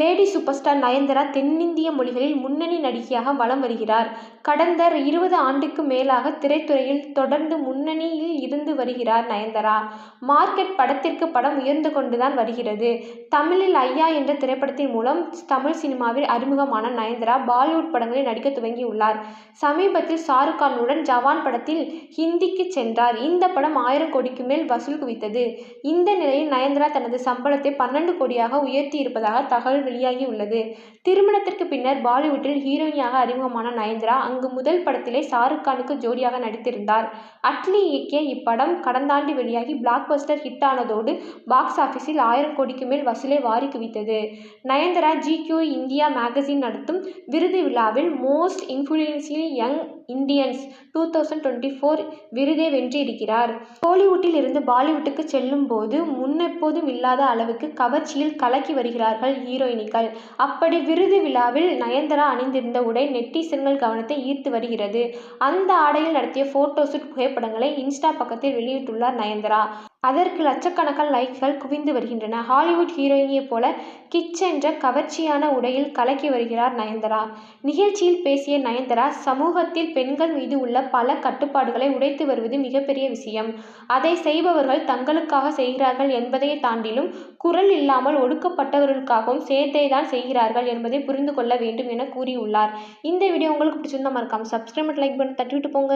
Lady super star Nayanthara தென்னிந்திய மொழிகளில் முன்னணி நடிகையாக வலம் வருகிறார். கடந்த இருபது ஆண்டுக்கு மேலாக திரைத்துறையில் தொடர்ந்து முன்னணியில் இருந்து வருகிறார் நயன்தாரா. மார்க்கெட் படத்திற்கு படம் உயர்ந்து கொண்டு தான் வருகிறது. தமிழில் ஐயா என்ற திரைப்படத்தின் மூலம் தமிழ் சினிமாவில் அறிமுகமான நயன்தாரா பாலிவுட் படங்களில் நடிக்க துவங்கியுள்ளார். சமீபத்தில் ஷாருக்கானுடன் ஜவான் படத்தில் ஹிந்திக்கு சென்றார். இந்த படம் ஆயிரம் கோடிக்கு மேல் வசூல் குவித்தது. இந்த நிலையில் நயன்தாரா தனது சம்பளத்தை பன்னெண்டு கோடியாக உயர்த்தி இருப்பதாக தகவல் வெளியாகி உள்ளது திருமணத்திற்கு பின்னர் பாலிவுட்டில் ஹீரோயினியாக அறிமுகமான நயன்தாரா அங்கு முதல் படத்திலேயே ஷாருக்கானுக்கு ஜோடியாக நடித்திருந்தார். அட்லி இயக்கிய இப்படம் கடந்தாண்டு வெளியாகி பிளாக் பஸ்டர் ஹிட் ஆனதோடு பாக்ஸ் ஆஃபீஸில் ஆயிரம் கோடிக்கு மேல் வசூலை வாரி குவித்தது. Nayanthara G. Q India magazine நடத்தும் விருது விழாவில் most influential young Indians two thousand twenty four விருதை வென்றிருக்கிறார். கோலிவுட்டில் இருந்து பாலிவுட்டுக்கு செல்லும் போது முன்னெப்போதும் இல்லாத அளவுக்கு கவர்ச்சியில் கலக்கி வருகிறார்கள் ஹீரோயின்கள். அப்படி விருது விழாவில் நயன்தாரா அணிந்திருந்த உடை நெட்டிசன்கள் கவனத்தை ஈர்த்து வருகிறது. அந்த ஆடையில் நடத்திய போட்டோ ஷூட் புகைப்படங்களை இன்ஸ்டா பக்கத்தில் வெளியிட்டுள்ளார் நயன்தாரா. அதற்கு லட்சக்கணக்கான லைக்குகள் குவிந்து வருகின்றன. ஹாலிவுட் ஹீரோயினியை போல கிச் என்ற கவர்ச்சியான உடையில் கலக்கி வருகிறார் நயன்தாரா. நிகழ்ச்சியில் பேசிய நயன்தாரா சமூகத்தில் பெண்கள் மீது உள்ள பல கட்டுப்பாடுகளை உடைத்து வருவது மிகப்பெரிய விஷயம். அதை செய்பவர்கள் தங்களுக்காக செய்கிறார்கள் என்பதை தாண்டிலும் குரல் இல்லாமல் ஒடுக்கப்பட்டவர்களுக்காகவும் சேர்த்தே தான் செய்கிறார்கள் என்பதை புரிந்து கொள்ள வேண்டும் என கூறியுள்ளார். இந்த வீடியோ உங்களுக்கு பிடிச்சிருந்தா மறக்காம சப்ஸ்கிரைப் லைக் பண்ணி தட்டி விட்டு போங்க.